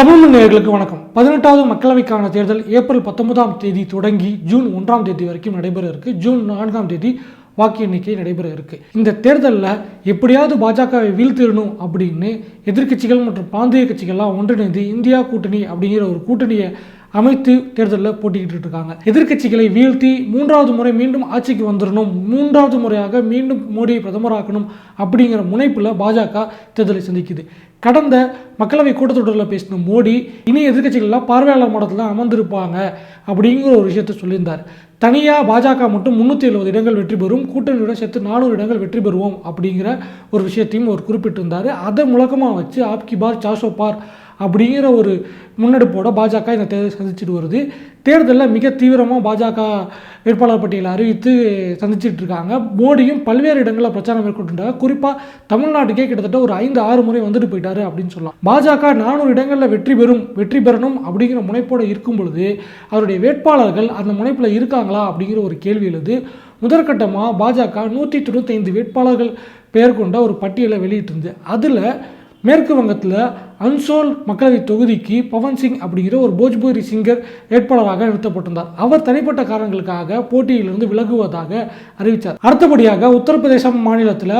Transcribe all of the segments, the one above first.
தமிழ் நேர்களுக்கு வணக்கம். பதினெட்டாவது மக்களவைக்கான தேர்தல் ஏப்ரல் பத்தொன்பதாம் தேதி தொடங்கி ஜூன் ஒன்றாம் தேதி வரைக்கும் நடைபெற இருக்கு. ஜூன் நான்காம் தேதி வாக்கு எண்ணிக்கை நடைபெற இருக்கு. இந்த தேர்தலில் எப்படியாவது பாஜகவை வீழ்த்திடணும் அப்படின்னு எதிர்க்கட்சிகள் மற்றும் பிராந்திய கட்சிகள்லாம் ஒன்றிணைந்து இந்தியா கூட்டணி அப்படிங்கிற ஒரு கூட்டணியை அமைத்து தேர்தலில் போட்டிக்கிட்டு இருக்காங்க எதிர்க்கட்சிகளை வீழ்த்தி மூன்றாவது முறை மீண்டும் ஆட்சிக்கு வந்துடணும் மூன்றாவது முறையாக மீண்டும் மோடியை பிரதமராக்கணும் அப்படிங்கிற முனைப்பில் பாஜக தேர்தலை சந்திக்குது. கடந்த மக்களவை கூட்டத்தொடரில் பேசின மோடி இனி எதிர்க்கட்சிகள்லாம் பார்வையாளர் மடத்தில் தான் அமர்ந்திருப்பாங்க அப்படிங்கிற ஒரு விஷயத்தை சொல்லியிருந்தார். தனியாக பாஜக மட்டும் முந்நூற்றி எழுபது இடங்கள் வெற்றி பெறும் கூட்டணியுடன் சேர்த்து நானூறு இடங்கள் வெற்றி பெறுவோம் அப்படிங்கிற ஒரு விஷயத்தையும் அவர் குறிப்பிட்டிருந்தார். அதை முழக்கமாக வச்சு ஆப்கி பார் சாசோ பார் அப்படிங்கிற ஒரு முன்னெடுப்போட பாஜக இந்த தேர்தலை சந்திச்சுட்டு வருது. தேர்தலில் மிக தீவிரமாக பாஜக வேட்பாளர் பட்டியலை அறிவித்து சந்திச்சுட்டு இருக்காங்க. மோடியும் பல்வேறு இடங்களில் பிரச்சாரம் மேற்கொண்டுட்டாங்க குறிப்பாக தமிழ்நாட்டுக்கே கிட்டத்தட்ட ஒரு ஐந்து ஆறு முறை வந்துட்டு போயிட்டாரு அப்படின்னு சொல்லலாம். பாஜக நானூறு இடங்களில் வெற்றி பெறும் வெற்றி பெறணும் அப்படிங்கிற முனைப்போடு இருக்கும் பொழுது அவருடைய வேட்பாளர்கள் அந்த முனைப்பில் இருக்காங்களா அப்படிங்கிற ஒரு கேள்வி எழுது. முதற்கட்டமாக பாஜக நூற்றி தொண்ணூத்தைந்து வேட்பாளர்கள் பெயர் கொண்ட ஒரு பட்டியலை வெளியிட்டிருந்து. அதில் மேற்கு வங்கத்தில் அன்சோல் மக்களவைத் தொகுதிக்கு பவன் சிங் அப்படிங்கிற ஒரு போஜ்பூரி சிங்கர் வேட்பாளராக நிறுத்தப்பட்டிருந்தார். அவர் தனிப்பட்ட காரணங்களுக்காக போட்டியிலிருந்து விலகுவதாக அறிவித்தார். அடுத்தபடியாக உத்தரப்பிரதேசம் மாநிலத்தில்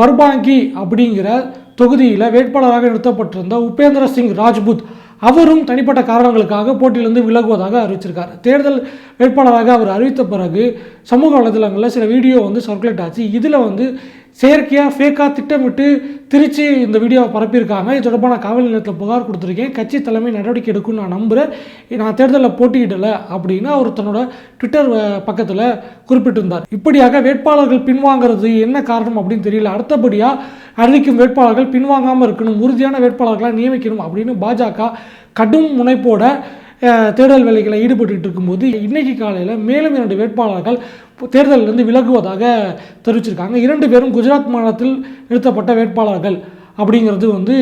பர்பாங்கி அப்படிங்கிற தொகுதியில் வேட்பாளராக நிறுத்தப்பட்டிருந்த உபேந்திர சிங் ராஜ்புத் அவரும் தனிப்பட்ட காரணங்களுக்காக போட்டியிலிருந்து விலகுவதாக அறிவிச்சிருக்கார். தேர்தல் வேட்பாளராக அவர் அறிவித்த பிறகு சமூக வலைதளங்களில் சில வீடியோ வந்து சர்க்குலேட் ஆச்சு. இதில் வந்து செயற்கையாக ஃபேக்காக திட்டமிட்டு திருச்சி இந்த வீடியோவை பரப்பியிருக்காங்க. இது தொடர்பான காவல் நிலையத்தில் புகார் கொடுத்துருக்கேன். கட்சி தலைமை நடவடிக்கை எடுக்கும்னு நான் நம்புகிறேன் நான் தேர்தலில் போட்டியிடலை அப்படின்னு அவர் தன்னோட ட்விட்டர் பக்கத்தில் குறிப்பிட்டிருந்தார். இப்படியாக வேட்பாளர்கள் பின்வாங்கிறது என்ன காரணம் அப்படின்னு தெரியல. அடுத்தபடியாக அறிவிக்கும் வேட்பாளர்கள் பின்வாங்காமல் இருக்கணும் உறுதியான வேட்பாளர்களாக நியமிக்கணும் அப்படின்னு பாஜக கடும் முனைப்போட தேர்தல் வேலைகளை ஈடுபட்டு இருக்கும்போது இன்றைக்கு காலையில் மேலும் இரண்டு வேட்பாளர்கள் தேர்தலிலிருந்து விலகுவதாக தெரிவிச்சிருக்காங்க. இரண்டு பேரும் குஜராத் மாநிலத்தில் நிறுத்தப்பட்ட வேட்பாளர்கள் அப்படிங்கிறது வந்து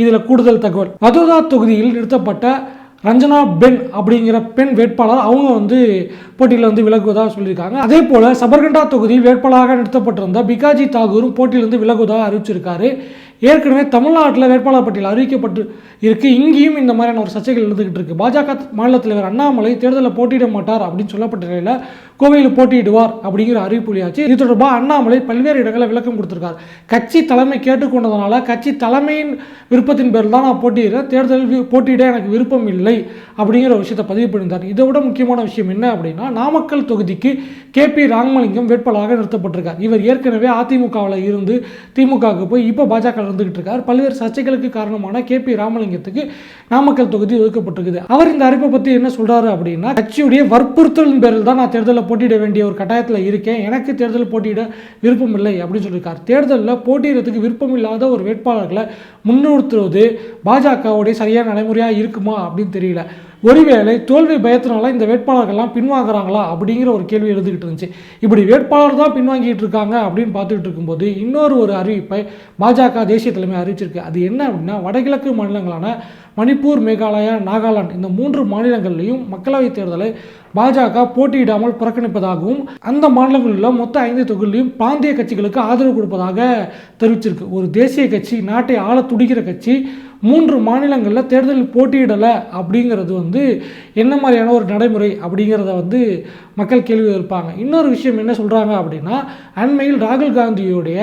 இதில் கூடுதல் தகவல். வதோதா தொகுதியில் நிறுத்தப்பட்ட ரஞ்சனா பென் அப்படிங்கிற பெண் வேட்பாளர் அவங்க வந்து போட்டியில் வந்து விலகுவதாக சொல்லியிருக்காங்க. அதே போல் சபர்கண்டா தொகுதியில் வேட்பாளராக நிறுத்தப்பட்டிருந்த பிகாஜி தாகூரும் போட்டியிலிருந்து விலகுவதாக அறிவிச்சிருக்காரு. ஏற்கனவே தமிழ்நாட்டில் வேட்பாளர் பட்டியல் அறிவிக்கப்பட்டு இருக்கு இங்கேயும் இந்த மாதிரியான ஒரு சர்ச்சைகள் இருந்துகிட்டு இருக்கு. பாஜக மாநில தலைவர் அண்ணாமலை தேர்தலில் போட்டியிட மாட்டார் அப்படின்னு சொல்லப்பட்ட நிலையில் கோவையில் போட்டியிடுவார் அப்படிங்கிற அறிவிப்புலியாச்சு இது தொடர்பாக அண்ணாமலை பல்வேறு இடங்களில் விளக்கம் கொடுத்துருக்கார். கட்சி தலைமை கேட்டுக்கொண்டதுனால கட்சி தலைமையின் விருப்பத்தின் பேரில் தான் நான் போட்டியிடுறேன் தேர்தலில் போட்டியிட எனக்கு விருப்பம் இல்லை அப்படிங்கிற ஒரு விஷயத்தை பதிவு பண்ணியிருந்தார். இதை விட முக்கியமான விஷயம் என்ன அப்படின்னா நாமக்கல் தொகுதிக்கு கே பி ராமலிங்கம் வேட்பாளராக நிறுத்தப்பட்டிருக்கார். இவர் ஏற்கனவே அதிமுகவில் இருந்து திமுகவுக்கு போய் இப்போ பாஜக இருந்துகிட்டு இருக்கார் பல்வேறு சர்ச்சைகளுக்கு காரணமான கே பி ராமலிங்கத்துக்கு நாமக்கல் தொகுதி ஒதுக்கப்பட்டிருக்குது. அவர் இந்த அறிப்பை பற்றி என்ன சொல்றாரு அப்படின்னா கட்சியுடைய வற்புறுத்தலின் பேரில் தான் நான் தேர்தலில் போட்டியிட வேண்டிய ஒரு கட்டாயத்தில் இருக்கேன். எனக்கு தேர்தல் போட்டியிட விருப்பம் இல்லை அப்படின்னு சொல்லியிருக்கார். தேர்தலில் போட்டியிடறதுக்கு விருப்பம் இல்லாத ஒரு வேட்பாளர்களை முன்னிறுத்துவது பாஜகவுடைய சரியான நடைமுறையாக இருக்குமா அப்படின்னு தெரியல. ஒருவேளை தோல்வி பயத்தினால இந்த வேட்பாளர்கள்லாம் பின்வாங்குறாங்களா அப்படிங்கிற ஒரு கேள்வி எழுதுகிட்டு இருந்துச்சு. இப்படி வேட்பாளர் தான் பின்வாங்கிட்டு இருக்காங்க அப்படின்னு பார்த்துட்டு இருக்கும்போது இன்னொரு ஒரு அறிவிப்பை பாஜக தேசிய தலைமை அறிவிச்சிருக்கு. அது என்ன அப்படின்னா வடகிழக்கு மாநிலங்களான மணிப்பூர் மேகாலயா நாகாலாந்து இந்த மூன்று மாநிலங்கள்லையும் மக்களவைத் தேர்தலை பாஜக போட்டியிடாமல் புறக்கணிப்பதாகவும் அந்த மாநிலங்களில் உள்ள மொத்த ஐந்து தொகுதியிலும் பிராந்திய கட்சிகளுக்கு ஆதரவு கொடுப்பதாக தெரிவிச்சிருக்கு. ஒரு தேசிய கட்சி நாட்டை ஆள துடிக்கிற கட்சி மூன்று மாநிலங்களில் தேர்தலில் போட்டியிடலை அப்படிங்கிறது வந்து என்ன மாதிரியான ஒரு நடைமுறை அப்படிங்கிறத வந்து மக்கள் கேள்வி இருப்பாங்க இன்னொரு விஷயம் என்ன சொல்கிறாங்க அப்படின்னா அண்மையில் ராகுல் காந்தியுடைய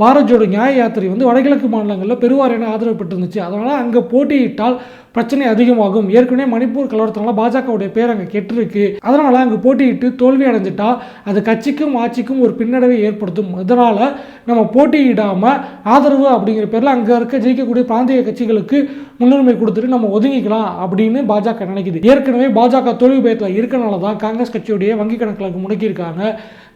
பாரத் ஜோடோ நியாய யாத்திரை வந்து வடகிழக்கு மாநிலங்களில் பெருவாரியான ஆதரவு பெற்றிருந்துச்சு. அதனால் அங்கே போட்டியிட்டால் பிரச்சனை அதிகமாகும். ஏற்கனவே மணிப்பூர் கலவரத்தினால பாஜகவுடைய பேர் அங்கே கெட்டிருக்கு. அதனால் அங்கே போட்டியிட்டு தோல்வி அடைஞ்சிட்டால் அது கட்சிக்கும் ஆட்சிக்கும் ஒரு பின்னடைவை ஏற்படுத்தும். இதனால் நம்ம போட்டியிடாமல் ஆதரவு அப்படிங்கிற பேரில் அங்கே இருக்க ஜெயிக்கக்கூடிய பிராந்திய கட்சிகளுக்கு முன்னுரிமை கொடுத்துட்டு நம்ம ஒதுங்கிக்கலாம் அப்படின்னு பாஜக நினைக்குது. ஏற்கனவே பாஜக தோல்வி பயத்தில் இருக்கனால தான் காங்கிரஸ் கட்சியுடைய வங்கி கணக்கில் முடக்கியிருக்காங்க.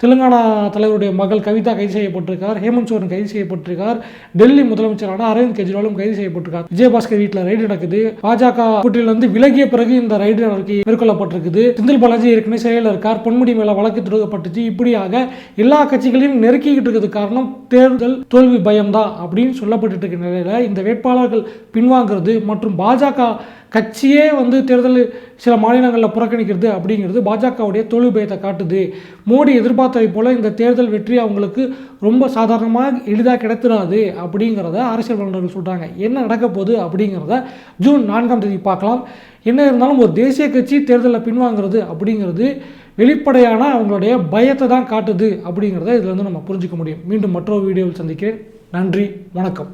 தெலுங்கானா தலைவருடைய மகள் கவிதா கைது செய்யப்பட்டிருக்கார் ஹேமந்த் சோரன் கைது செய்யப்பட்டிருக்கார் டெல்லி முதலமைச்சரான அரவிந்த் கெஜ்ரிவாலும் கைது செய்யப்பட்டிருக்கார். விஜயபாஸ்கர் வீட்டில் ரைடு நடக்குது. பாஜக கூட்டிலிருந்து விலகிய பிறகு இந்த ரைடு நடவடிக்கை மேற்கொள்ளப்பட்டிருக்குது. செந்தில் பாலாஜி ஏற்கனவே சிறையில் இருக்கார். பொன்முடி மேல வழக்கு தொடுக்கப்பட்டுச்சு. இப்படியாக எல்லா கட்சிகளையும் நெருக்கிக்கிட்டு இருக்கிறது காரணம் தேர்தல் தோல்வி பயம்தான் அப்படின்னு சொல்லப்பட்டு இருக்க நிலையில இந்த வேட்பாளர்கள் பின்வாங்கிறது மற்றும் பாஜக கட்சியே வந்து தேர்தல் சில மாநிலங்களில் புறக்கணிக்கிறது அப்படிங்கிறது பாஜகவுடைய தோல்வி பயத்தை காட்டுது. மோடி எதிர்பார்த்ததை போல் இந்த தேர்தல் வெற்றி அவங்களுக்கு ரொம்ப சாதாரணமாக எளிதாக கிடைத்திடாது அப்படிங்கிறத அரசியல் வல்லுநர்கள் சொல்கிறாங்க என்ன நடக்க போகுது அப்படிங்கிறத ஜூன் நான்காம் தேதி பார்க்கலாம். என்ன இருந்தாலும் ஒரு தேசிய கட்சி தேர்தலில் பின்வாங்கிறது அப்படிங்கிறது வெளிப்படையான அவங்களுடைய பயத்தை தான் காட்டுது அப்படிங்கிறத இதில் வந்து நம்ம புரிஞ்சுக்க முடியும். மீண்டும் மற்றொரு வீடியோவில் சந்திக்கிறேன். நன்றி வணக்கம்.